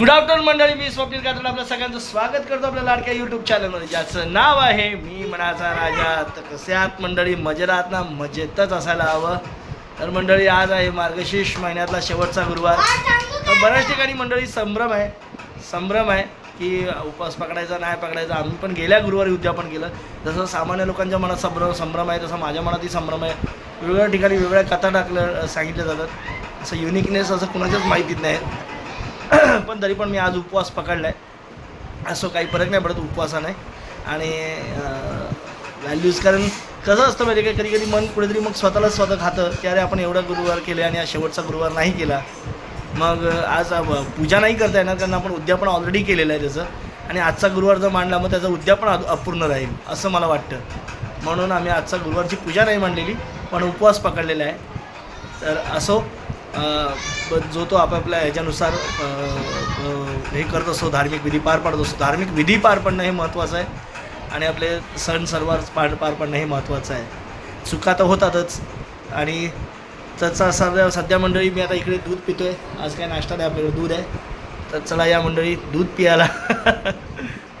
Good afternoon मंडळी. मी स्वप्नील कातड. आपल्या सगळ्यांचं स्वागत करतो आपल्या लाडक्या युट्यूब चॅनलमध्ये ज्याचं नाव आहे मी मनाचा राजा. तर कसे आहात मंडळी? मजेत आहात ना? मजेतच असायला हवं. तर मंडळी आज आहे मार्गशीर्ष महिन्यातला शेवटचा गुरुवार. तर बऱ्याच ठिकाणी मंडळी संभ्रम आहे. संभ्रम आहे की उपवास पकडायचा नाही पकडायचा. आम्ही पण गेल्या गुरुवारी उद्यापन केलं. जसं सामान्य लोकांच्या मनात संभ्रम संभ्रम आहे तसं माझ्या मनातही संभ्रम आहे. वेगवेगळ्या ठिकाणी वेगवेगळ्या कथा टाकलं सांगितल्या जातात. असं युनिकनेस असं कुणाच्याच माहितीत नाही. पण तरी पण मी आज उपवास पकडला आहे असं काही फरक नाही पडत उपवासाने. आणि व्हॅल्यूज कारण कसं असतं म्हणजे काय कधी कधी मन कुठेतरी मग स्वतःला स्वतः खातं. की अरे आपण एवढा गुरुवार केले आणि आज शेवटचा गुरुवार नाही केला. मग आज पूजा नाही करता येणार कारण आपण उद्यापन ऑलरेडी केलेलं आहे त्याचं. आणि आजचा गुरुवार जर मांडला मग त्याचं उद्यापन पण अपूर्ण राहील असं मला वाटतं. म्हणून आम्ही आजचा गुरुवारची पूजा नाही मांडलेली पण उपवास पकडलेला आहे. तर असो. जो तो आपापल्या ह्याच्यानुसार हे करत असतो धार्मिक विधी पार पाडत असतो. धार्मिक विधी पार पडणं हे महत्त्वाचं आहे. आणि आपले सण सर्वार पार पार पडणं हे महत्त्वाचं आहे. चुका तर होतातच. आणि त्याचा सध्या सध्या मंडळी मी आता इकडे दूध पितो आहे आज काय नाश्ता द्या आपल्याकडे दूध आहे. तर चला या मंडळी दूध पियाला.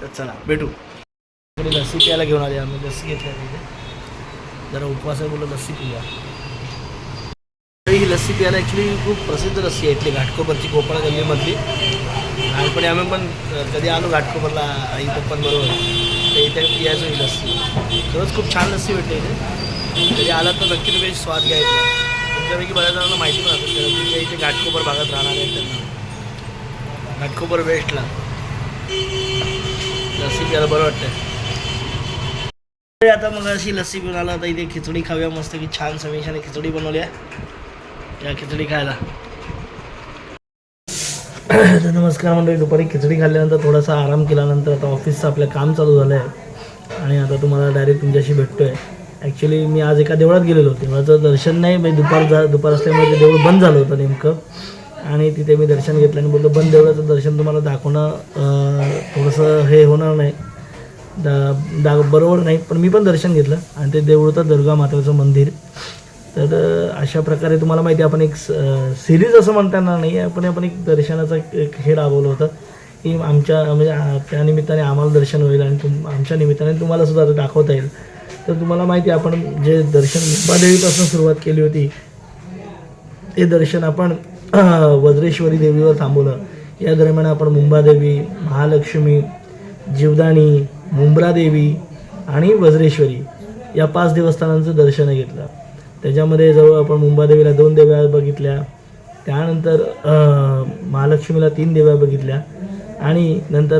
तर चला भेटू. इकडे लस्सी प्यायला घेऊन आले आम्ही लस्सी घेतल्या तिथे. जरा उपवास आहे बोललं लस्सी पिऊया. लस्सी प्यायला ॲक्च्युली खूप प्रसिद्ध लस्सी आहे इथली घाटकोपरची गोपाळ गल्लीमधली. लहानपणी आम्ही पण कधी आलो घाटकोपरला आई पप्पांबरोबर तर इथे पियायचो ही लस्सी खरंच खूप छान लस्सी भेटते इथे. कधी आलात तर नक्की तुम्ही स्वाद घ्यायचा तुमच्यापैकी बऱ्याच जणांना माहिती पण असेल कारण तुमच्या इथे घाटकोपर भागात राहणार आहेत त्यांना. घाटकोपर वेस्टला. लस्सी प्यायला बरं वाटतं आता मग अशी लस्सी पिऊन आला आता इथे खिचडी खाऊया मस्त की छान समीशाने खिचडी बनवली आहे. या खिचडी खायला. तर नमस्कार मंडळी दुपारी खिचडी खाल्ल्यानंतर थोडासा आराम केल्यानंतर आता ऑफिसचं आपलं काम चालू झालं आहे आणि आता तुम्हाला डायरेक्ट तुमच्याशी भेटतो आहे ॲक्च्युली मी आज एका देवळात गेलेलो देवळाचं दर्शन नाही म्हणजे दुपार जा दुपार असल्यामुळे ते देऊळ बंद झालं होतं नेमकं. आणि तिथे मी दर्शन घेतलं आणि बोललो बंद देवळाचं दर्शन तुम्हाला दाखवणं थोडंसं हे होणार नाही. दा दा बरोबर नाही पण मी पण दर्शन घेतलं. आणि ते देऊळ होतं दुर्गा मातेचं मंदिर. तर अशा प्रकारे तुम्हाला माहिती आपण एक सिरीज असं म्हणता येणार नाही आपण आपण एक दर्शनाचा एक- हे राबवलं होतं की आमच्या म्हणजे त्या निमित्ताने आम्हाला दर्शन होईल आणि तुम आमच्या निमित्ताने तुम्हाला सुद्धा दाखवता येईल. तर तुम्हाला माहिती आहे आपण जे दर्शन मुंबादेवीपासून सुरुवात केली होती ते दर्शन आपण वज्रेश्वरी देवीवर थांबवलं. या दरम्यान आपण मुंबादेवी महालक्ष्मी जीवदाणी मुंब्रादेवी आणि वज्रेश्वरी या पाच देवस्थानांचं दर्शन घेतलं. त्याच्यामध्ये जवळ आपण मुंबादेवीला दोन देव्या बघितल्या. त्यानंतर महालक्ष्मीला तीन देव्या बघितल्या. आणि नंतर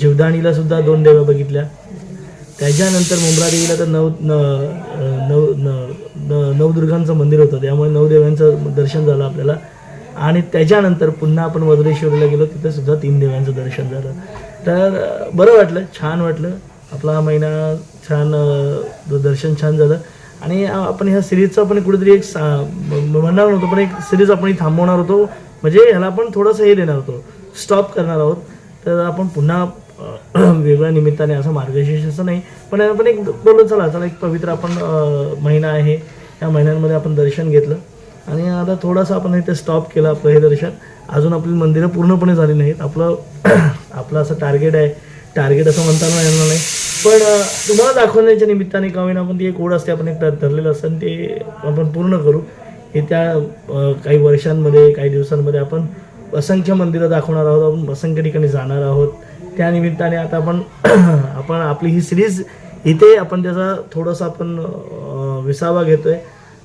जीवदाणीला सुद्धा दोन देव्या बघितल्या. त्याच्यानंतर मुंब्रादेवीला तर नऊ न नऊ न- न- नवदुर्गांचं मंदिर होतं. त्यामुळे नऊ देव्यांचं दर्शन झालं आपल्याला. आणि त्याच्यानंतर पुन्हा आपण वज्रेश्वरीला गेलो तिथे सुद्धा तीन देव्यांचं दर्शन झालं. तर बरं वाटलं छान वाटलं. आपला हा महिना छान दर्शन छान झालं. आणि आपण ह्या सिरीजचं आपण कुठेतरी एक सा म्हणणार नव्हतो पण एक सिरीज आपण थांबवणार होतो. म्हणजे ह्याला आपण थोडंसं हे देणार होतो. स्टॉप करणार आहोत. तर आपण पुन्हा वेगळ्या निमित्ताने असं मार्गशीर्ष असं नाही पण आपण एक बोललो चला. चला एक पवित्र आपण महिना आहे. या महिन्यांमध्ये आपण दर्शन घेतलं. आणि आता थोडंसं आपण इथे स्टॉप केलं आपलं हे दर्शन. अजून आपली मंदिरं पूर्णपणे झाली नाहीत. आपलं आपलं असं टार्गेट आहे. टार्गेट असं म्हणताना येणार नाही. पण तुम्हाला दाखवण्याच्या निमित्ताने का होईना आपण ती एक ओढ असते आपण एक धरलेलं ठरलेलं असतं ते आपण पूर्ण करू. हे त्या काही वर्षांमध्ये काही दिवसांमध्ये आपण असंख्य मंदिरं दाखवणार आहोत आपण असंख्य ठिकाणी जाणार आहोत. त्या निमित्ताने आता आपण आपण आपली ही सिरीज इथे आपण त्याचा थोडंसं आपण विसावा विसावा घेतोय.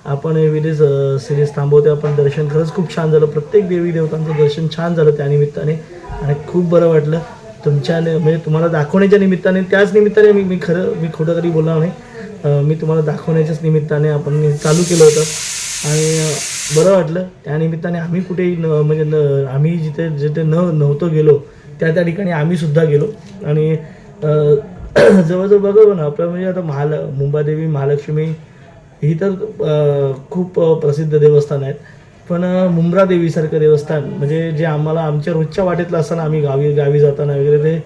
आपण हे विरीज सिरीज थांबवते आपण दर्शन खरंच खूप छान झालं. प्रत्येक देवी देवतांचं दर्शन छान झालं त्या निमित्ताने. आणि खूप बरं वाटलं. तुमच्या म्हणजे तुम्हाला दाखवण्याच्या निमित्ताने त्याच निमित्ताने मी मी खरं मी खोटं तरी बोलणार नाही. मी तुम्हाला दाखवण्याच्याच निमित्ताने आपण चालू केलं होतं. आणि बरं वाटलं. त्या निमित्ताने आम्ही कुठेही न म्हणजे न आम्ही जिथे जिथे न नव्हतो गेलो त्या त्या ठिकाणी आम्हीसुद्धा गेलो. आणि जवळजवळ बघा ना आपलं म्हणजे आता महाल मुंबादेवी महालक्ष्मी ही तर खूप प्रसिद्ध देवस्थान आहेत. पण मुंब्रा देवीसारखं देवस्थान म्हणजे जे आम्हाला आमच्या रोजच्या वाटेतलं असताना आम्ही गावी गावी जाताना वगैरे ते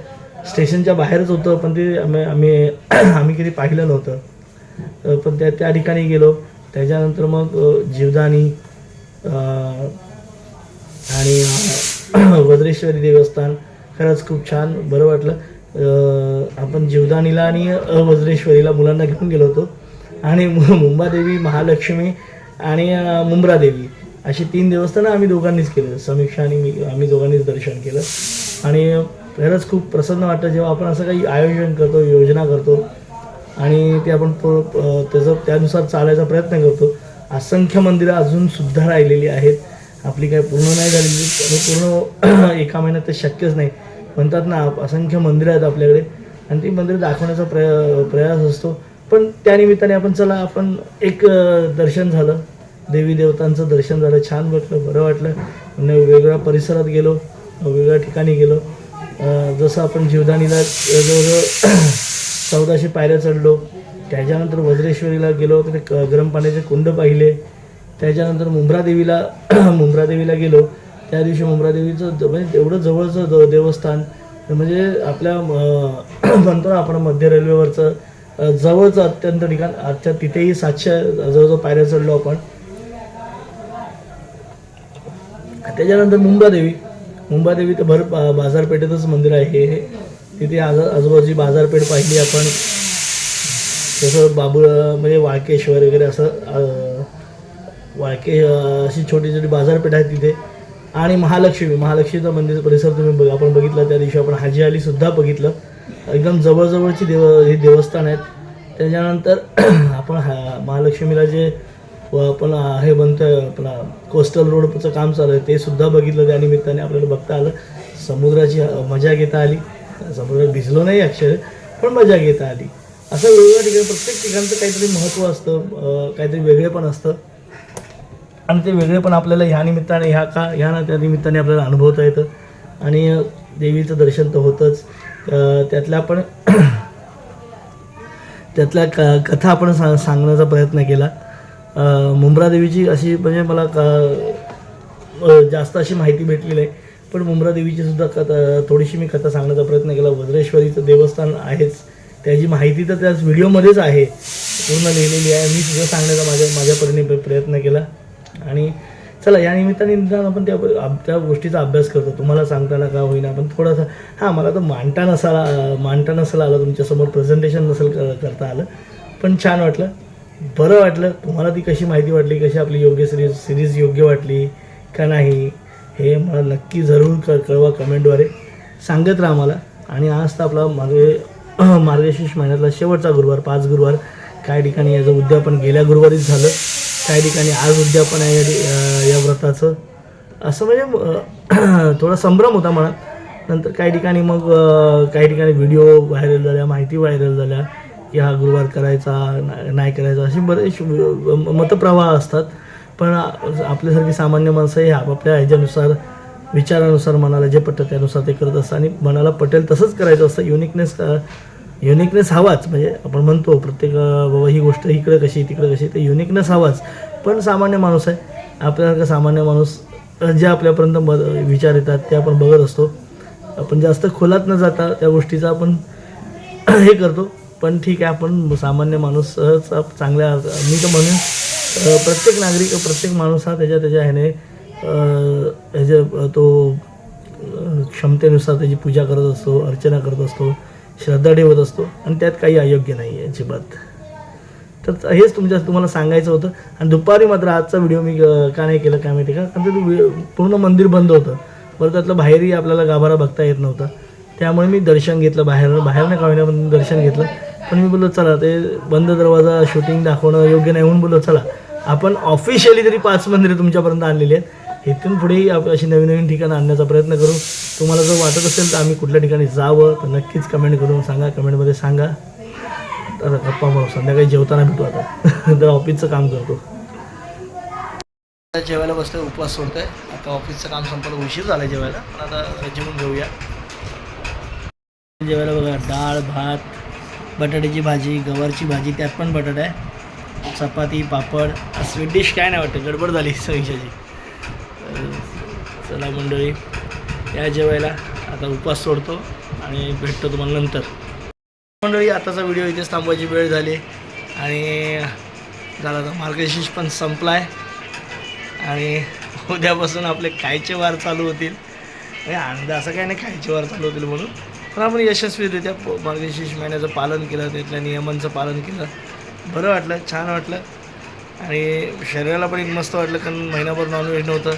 स्टेशनच्या बाहेरच होतं पण ते आम्ही आम्ही आम्ही कधी पाहिलं नव्हतं. पण त्या त्या ठिकाणी गेलो. त्याच्यानंतर मग जीवदानी आणि वज्रेश्वरी देवस्थान. खरंच खूप छान बरं वाटलं. आपण जीवदानीला आणि अ, वज्रेश्वरीला मुलांना घेऊन गेलो होतो. आणि मु- मुंबादेवी महालक्ष्मी आणि मुंब्रादेवी. अशी तीन देवस्थानं आम्ही दोघांनीच केलं समीक्षा आणि मी आम्ही दोघांनीच दर्शन केलं. आणि खरंच खूप प्रसन्न वाटतं जेव्हा आपण असं काही आयोजन करतो योजना करतो आणि ते आपण प- त्याचं त्यानुसार चालायचा प्रयत्न करतो. असंख्य मंदिरं अजून सुद्धा राहिलेली आहेत. आपली काही पूर्ण नाही झालेली. आणि पूर्ण एका महिन्यात ते शक्यच नाही. म्हणतात ना असंख्य मंदिरं आहेत आपल्याकडे. आणि ती मंदिरं दाखवण्याचा प्रय प्रयास असतो. पण त्यानिमित्ताने आपण चला आपण एक दर्शन झालं. देवी देवतांचं दर्शन झालं छान वाटलं बरं वाटलं. वेगळ्या वेगवेगळ्या परिसरात गेलो वेगवेगळ्या ठिकाणी गेलो. जसं आपण जीवदानीला जवळजवळ चौदाशे पायऱ्या चढलो. त्याच्यानंतर वज्रेश्वरीला गेलो तिथे क- गरम पाण्याचे कुंड पाहिले. त्याच्यानंतर मुंब्रादेवीला मुंब्रादेवीला गेलो. त्या दिवशी मुंब्रादेवीचं ज- म्हणजे एवढं जवळचं द- देवस्थान म्हणजे आपल्या म्हणतो ना आपण मध्य रेल्वेवरचं जवळचं अत्यंत ठिकाण आजच्या तिथेही सातशे जवळजवळ पायऱ्या चढलो आपण. त्याच्यानंतर मुंबादेवी. मुंबादेवी तर भर बा- बाजारपेठेतच मंदिर आहे. हे तिथे आज आजूबाजूची बाजारपेठ पाहिली आपण. तसं बाबू म्हणजे वाळकेश्वर वगैरे असं वाळके अशी छोटी छोटी बाजारपेठ आहे तिथे. आणि महालक्ष्मी महालक्ष्मीचं मंदिर परिसर तुम्ही बघ आपण बघितलं त्या दिवशी आपण हाजी अलीसुद्धा बघितलं. एकदम जवळजवळची देव हे देवस्थान आहेत. त्याच्यानंतर आपण हा महालक्ष्मीला जे व आपण हे म्हणतं आपला कोस्टल रोडचं काम चालू आहे. ते सुद्धा बघितलं त्या निमित्ताने आपल्याला बघता आलं. समुद्राची मजा घेता आली. समुद्रात भिजलो नाही अक्षर पण मजा घेता आली. असं वेगवेगळ्या ठिकाणी प्रत्येक ठिकाणचं काहीतरी महत्त्व असतं काहीतरी वेगळेपण असतं. आणि ते वेगळेपण आपल्याला ह्या निमित्ताने ह्या का ह्या ना त्या निमित्ताने आपल्याला अनुभवता येतं. आणि देवीचं दर्शन तर होतंच. त्यातल्या आपण त्यातल्या क कथा आपण सा सांगण्याचा प्रयत्न केला. मुंब्रादेवीची मुंब्रा देवीची अशी म्हणजे मला का जास्त अशी माहिती भेटली नाही पण मुंब्रा देवीची सुद्धा कथा थोडीशी मी कथा सांगण्याचा प्रयत्न केला. वज्रेश्वरीचं देवस्थान आहेच. त्याची माहिती तर त्याच व्हिडिओमध्येच आहे. पूर्ण लिहिलेली आहे. मी सुद्धा सांगण्याचा माझ्या माझ्या परीने प्रयत्न केला. आणि चला या निमित्ताने निदान आपण त्या त्या गोष्टीचा अभ्यास करतो. तुम्हाला सांगताना का होईना पण थोडासा हां मला तर मांडता नसाला मांडता नसायला आलं. तुमच्यासमोर प्रेझेंटेशन नसेल क- करता आलं. पण छान वाटलं. बरं वाटलं? तुम्हाला ती कशी माहिती वाटली? कशी आपली योग्य सिरीज सिरीज योग्य वाटली का नाही? हे मला नक्की जरूर क कळवा कमेंटद्वारे सांगत राहा मला. आणि आज तर आपला मागे मार्गशीर्ष महिन्यातला शेवटचा गुरुवार पाच गुरुवार. काही ठिकाणी याचं उद्यापन गेल्या गुरुवारीच झालं. काही ठिकाणी आज उद्यापन आहे या व्रताचं. असं म्हणजे थोडा संभ्रम होता मनात. नंतर काही ठिकाणी मग काही ठिकाणी व्हिडिओ व्हायरल झाल्या माहिती व्हायरल झाल्या. या गुरुवार करायचा ना- नाही करायचा असे बरेच मतप्रवाह असतात. पण आपल्यासारखी सामान्य माणसं हे आपापल्या ह्याच्यानुसार विचारानुसार मनाला जे पटतं त्यानुसार ते करत असतं आणि मनाला पटेल तसंच करायचं असतं. युनिकनेस युनिकनेस हवाच. म्हणजे आपण म्हणतो प्रत्येक बाबा ही गोष्ट इकडे कशी तिकडे कशी ते युनिकनेस हवाच. पण सामान्य माणूस आहे. आपल्यासारखा सामान्य माणूस जे आपल्यापर्यंत म विचार येतात ते आपण बघत असतो. आपण जास्त खोलात न जाता त्या गोष्टीचा आपण हे करतो. पण ठीक आहे आपण सामान्य माणूस सहज चांगल्या मी तर म्हणून प्रत्येक नागरिक प्रत्येक माणूस हा त्याच्या त्याच्या ह्याने ह्याच्या तो क्षमतेनुसार त्याची पूजा करत असतो अर्चना करत असतो श्रद्धा ठेवत असतो आणि त्यात काही अयोग्य नाही आहे अजिबात. तर हेच तुमच्या तुम्हाला सांगायचं होतं. आणि दुपारी मात्र आजचा व्हिडिओ मी का नाही केला काय माहिती का? कारण ते पूर्ण मंदिर बंद होतं. बरं त्यातलं बाहेरही आपल्याला गाभारा बघता येत नव्हता. त्यामुळे मी दर्शन घेतलं बाहेर बाहेर नाही का दर्शन घेतलं. पण मी बोललो चला ते बंद दरवाजा शूटिंग दाखवणं योग्य नाही म्हणून बोललो चला आपण ऑफिशियली तरी पाच मंदिरं तुमच्यापर्यंत आणलेली आहेत. इथून पुढेही आप अशी नवीन नवीन ठिकाणं आणण्याचा प्रयत्न करू. तुम्हाला जर वाटत असेल तर आम्ही कुठल्या ठिकाणी जावं तर नक्कीच कमेंट करून सांगा कमेंटमध्ये सांगा. तर गप्पा मारू संध्याकाळी जेवताना भेटू आता. तर ऑफिसचं काम करतो. जेवायला बसतोय उपवास सोडतोय. आता ऑफिसचं काम संपलं उशीर झालं जेवायला. पण आता जेवून घेऊया. जेवायला बघा डाळ भात बटाट्याची भाजी गवारची भाजी त्यात पण बटाटा आहे. चपाती पापड स्वीट डिश काय नाही वाटतं गडबड झाली सविशाची. चला मंडळी या जेवायला आता उपवास सोडतो आणि भेटतो तुम्हाला नंतर. मंडळी आताचा व्हिडिओ इथेच थांबवायची वेळ झाली आणि झाला आता मार्गशीर्ष पण संपला आहे आणि उद्यापासून आपले खायचे वार चालू होतील. म्हणजे आनंद असं काही नाही खायचे वार चालू होतील म्हणून. पण आपण यशस्वीरित्या मार्गशीर्ष महिन्याचं पालन केलं त्यातल्या नियमांचं पालन केलं. बरं वाटलं छान वाटलं. आणि शरीराला पण एक मस्त वाटलं कारण महिनाभर नॉनव्हेज नव्हतं.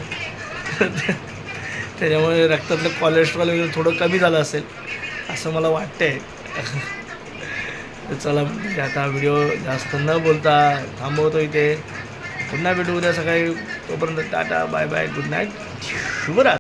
त्याच्यामुळे रक्तातलं कोलेस्ट्रॉल वगैरे थोडं कमी झालं असेल असं मला वाटतंय. तर चला म्हणजे आता व्हिडिओ जास्त न बोलता थांबवतो इथे. पुन्हा भेटू उद्या सकाळी. तोपर्यंत tata bye bye good night. शुभरात